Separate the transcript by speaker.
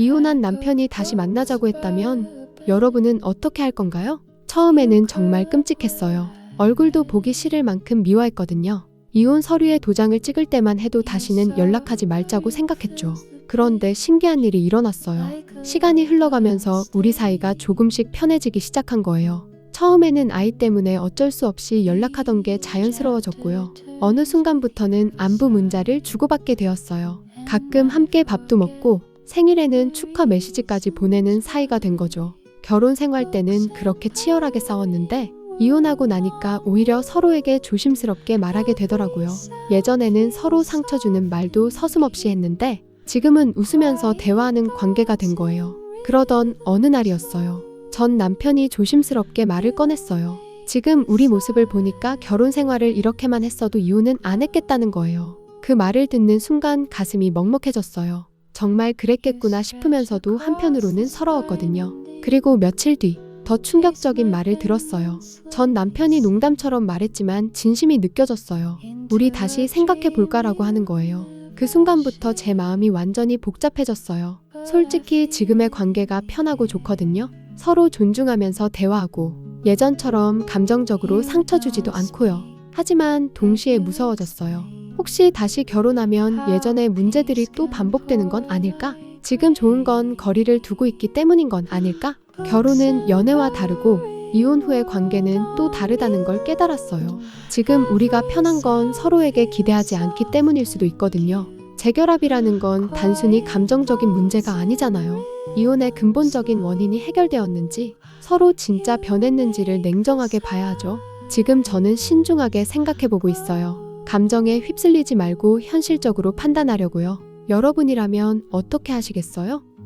Speaker 1: 이혼한 남편이 다시 만나자고 했다면 여러분은 어떻게 할 건가요? 처음에는 정말 끔찍했어요. 얼굴도 보기 싫을 만큼 미워했거든요. 이혼 서류에 도장을 찍을 때만 해도 다시는 연락하지 말자고 생각했죠. 그런데 신기한 일이 일어났어요. 시간이 흘러가면서 우리 사이가 조금씩 편해지기 시작한 거예요. 처음에는 아이 때문에 어쩔 수 없이 연락하던 게 자연스러워졌고요. 어느 순간부터는 안부 문자를 주고받게 되었어요. 가끔 함께 밥도 먹고 생일에는 축하 메시지까지 보내는 사이가 된 거죠. 결혼 생활 때는 그렇게 치열하게 싸웠는데 이혼하고 나니까 오히려 서로에게 조심스럽게 말하게 되더라고요. 예전에는 서로 상처 주는 말도 서슴없이 했는데 지금은 웃으면서 대화하는 관계가 된 거예요. 그러던 어느 날이었어요. 전 남편이 조심스럽게 말을 꺼냈어요. 지금 우리 모습을 보니까 결혼 생활을 이렇게만 했어도 이혼은 안 했겠다는 거예요. 그 말을 듣는 순간 가슴이 먹먹해졌어요. 정말 그랬겠구나 싶으면서도 한편으로는 서러웠거든요. 그리고 며칠 뒤 더 충격적인 말을 들었어요. 전 남편이 농담처럼 말했지만 진심이 느껴졌어요. 우리 다시 생각해 볼까라고 하는 거예요. 그 순간부터 제 마음이 완전히 복잡해졌어요. 솔직히 지금의 관계가 편하고 좋거든요. 서로 존중하면서 대화하고 예전처럼 감정적으로 상처 주지도 않고요. 하지만 동시에 무서워졌어요. 혹시 다시 결혼하면 예전의 문제들이 또 반복되는 건 아닐까? 지금 좋은 건 거리를 두고 있기 때문인 건 아닐까? 결혼은 연애와 다르고 이혼 후의 관계는 또 다르다는 걸 깨달았어요. 지금 우리가 편한 건 서로에게 기대하지 않기 때문일 수도 있거든요. 재결합이라는 건 단순히 감정적인 문제가 아니잖아요. 이혼의 근본적인 원인이 해결되었는지 서로 진짜 변했는지를 냉정하게 봐야 하죠. 지금 저는 신중하게 생각해 보고 있어요. 감정에 휩쓸리지 말고 현실적으로 판단하려고요. 여러분이라면 어떻게 하시겠어요?